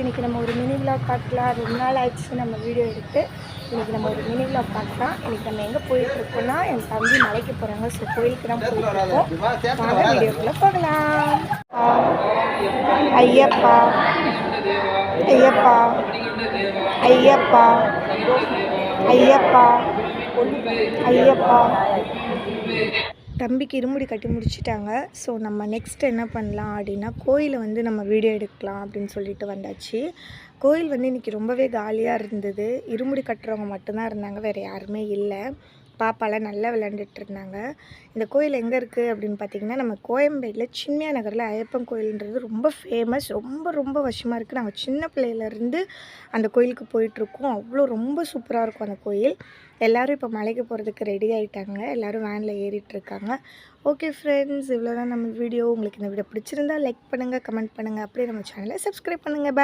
இன்றைக்கி நம்ம ஒரு மினி விளாக் பார்க்கலாம். ரொம்ப நாள் ஆயிடுச்சு நம்ம வீடியோ எடுத்து. இன்றைக்கி நம்ம ஒரு மினி விளாக் பார்க்கலாம். இன்னைக்கு நம்ம எங்கே போயிட்டுருக்கோம்னா என் தம்பி மலைக்கு போகிறாங்க ஸோ கோயிலுக்கு தான் போயிட்டுருக்கோம் வாங்க வீடியோக்குள்ளே போகலாம். ஐயப்பா. ஐயப்பா. ஐயப்பா. ஐயப்பா. ஐயப்பா. தம்பிக்கு இருமுடி கட்டி முடிச்சிட்டாங்க. ஸோ நம்ம நெக்ஸ்ட் என்ன பண்ணலாம் அப்படின்னா கோயிலை வந்து நம்ம வீடியோ எடுக்கலாம் அப்படின்னு சொல்லிட்டு வந்தாச்சு. கோயில் வந்து இன்றைக்கி ரொம்பவே காலியாக இருந்தது. இருமுடி கட்டுறவங்க மட்டும்தான் இருந்தாங்க வேறு யாருமே இல்லை. பாப்பாலாம் நல்லா விளையாண்டுட்டு இருந்தாங்க இந்த கோயில் எங்கே இருக்குது அப்படின்னு பார்த்தீங்கன்னா நம்ம கோயம்பேட்டில் சின்னியா நகரில் ஐயப்பன் கோயில்ன்றது ரொம்ப ஃபேமஸ் ரொம்ப ரொம்ப வருஷமாக இருக்குது நாங்கள் சின்ன பிள்ளையிலேருந்து அந்த கோயிலுக்கு போயிட்டுருக்கோம் அவ்வளோ ரொம்ப சூப்பராக இருக்கும் அந்த கோயில். எல்லோரும் இப்போ மலைக்கு போகிறதுக்கு ரெடி ஆகிட்டாங்க எல்லோரும் வேனில் ஏறிட்டுருக்காங்க ஓகே ஃப்ரெண்ட்ஸ் இவ்வளோ தான் நம்ம வீடியோ உங்களுக்கு இந்த வீடியோ பிடிச்சிருந்தா லைக் பண்ணுங்கள் கமெண்ட் பண்ணுங்கள் அப்படியே நம்ம சேனலை சப்ஸ்கிரைப் பண்ணுங்கள் பே